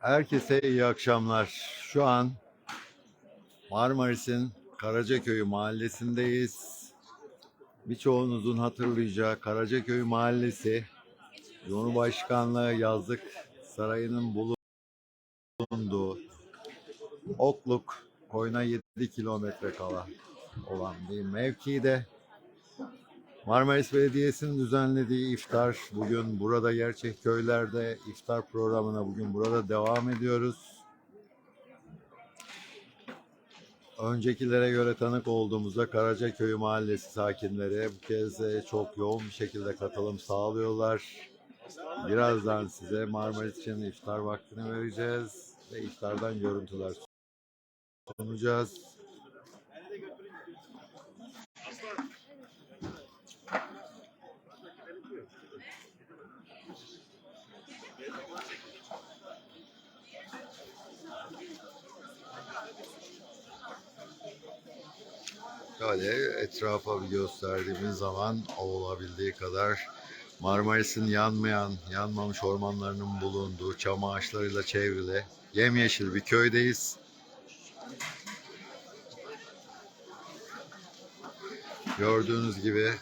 Herkese iyi akşamlar. Şu an Marmaris'in Karacaköy mahallesindeyiz. Birçoğunuzun hatırlayacağı Karacaköy mahallesi Cumhurbaşkanlığı Yazlık Sarayı'nın bulunduğu Okluk koyuna 7 kilometre kala olan bir mevkide Marmaris Belediyesi'nin düzenlediği iftar bugün burada gerçek köylerde iftar programına bugün burada devam ediyoruz. Öncekilere göre tanık olduğumuzda Karacaköy Mahallesi sakinleri bu kez çok yoğun bir şekilde katılım sağlıyorlar. Birazdan size Marmaris için iftar vaktini vereceğiz ve iftardan görüntüler sunacağız. Şöyle etrafa bir gösterdiğimiz zaman olabildiği kadar Marmaris'in yanmayan, yanmamış ormanlarının bulunduğu çam ağaçlarıyla çevrili yemyeşil bir köydeyiz. Gördüğünüz gibi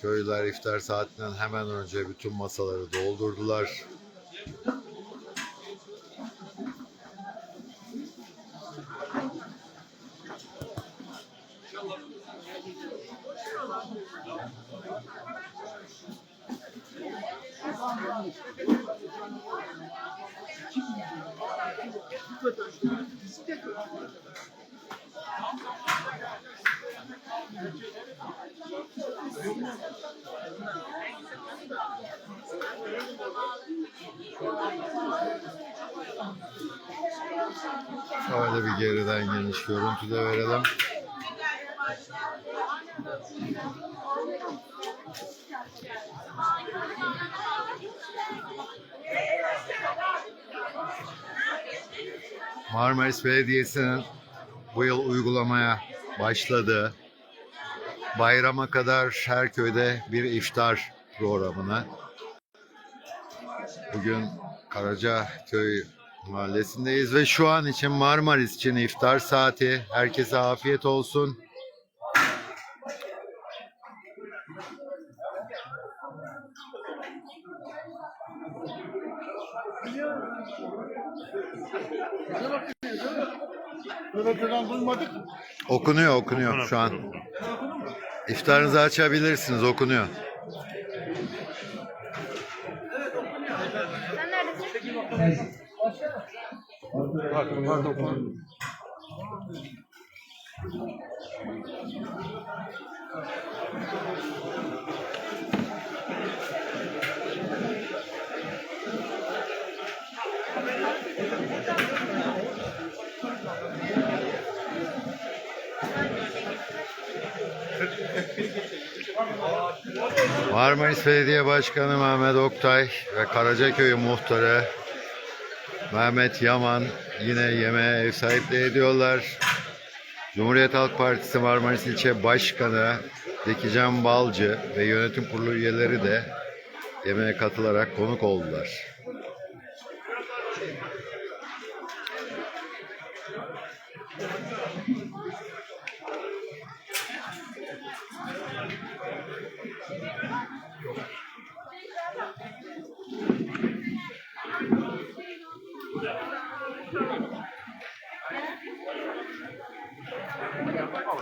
köylüler iftar saatinden hemen önce bütün masaları doldurdular. Şöyle bir geriden geniş görüntü de verelim. Marmaris Belediyesi'nin bu yıl uygulamaya başladığı bayrama kadar her köyde bir iftar programını bugün Karacaköy mahallesindeyiz ve şu an için Marmaris için iftar saati. Herkese afiyet olsun. Okunuyor okunuyor şu an. İftarınızı açabilirsiniz okunuyor. Sen neredesin? Marmaris Belediye Başkanı Mehmet Oktay ve Karacaköy Muhtarı Mehmet Yaman yine yemeğe ev sahipliği ediyorlar. Cumhuriyet Halk Partisi Marmaris İlçe Başkanı Zekican Balcı ve yönetim kurulu üyeleri de yemeğe katılarak konuk oldular.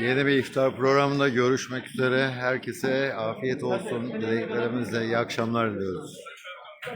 YDB İftar programında görüşmek üzere. Herkese afiyet olsun. Dileklerimizle iyi akşamlar diliyoruz.